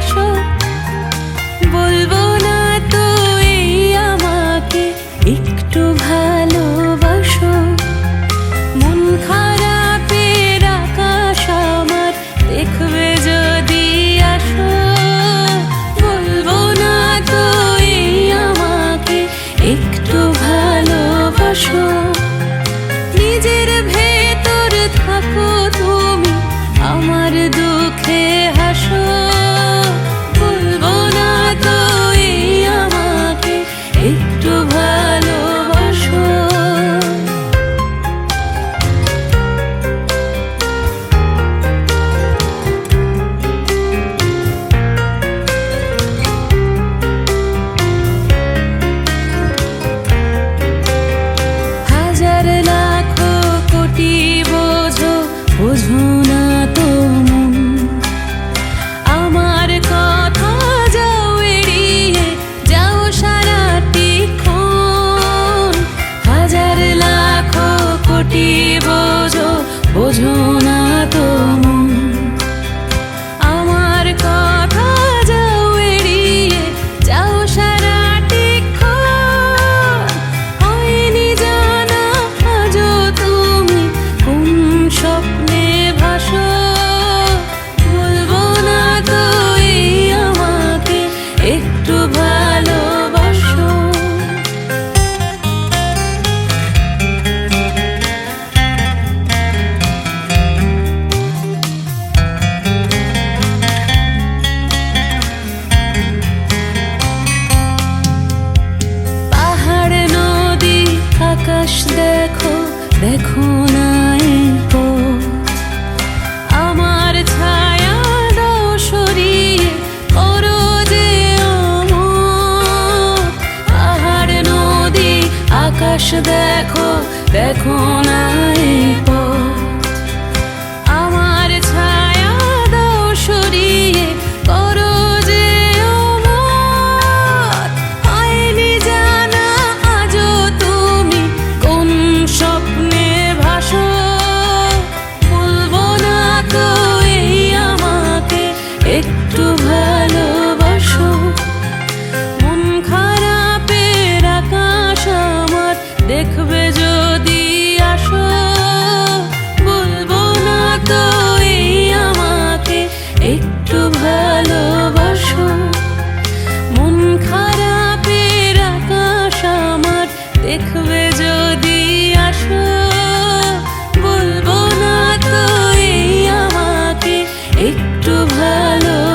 出。আকাশ দেখো দেখো না আমার ছায়া নদী আকাশ দেখো দেখো না। একটু ভালো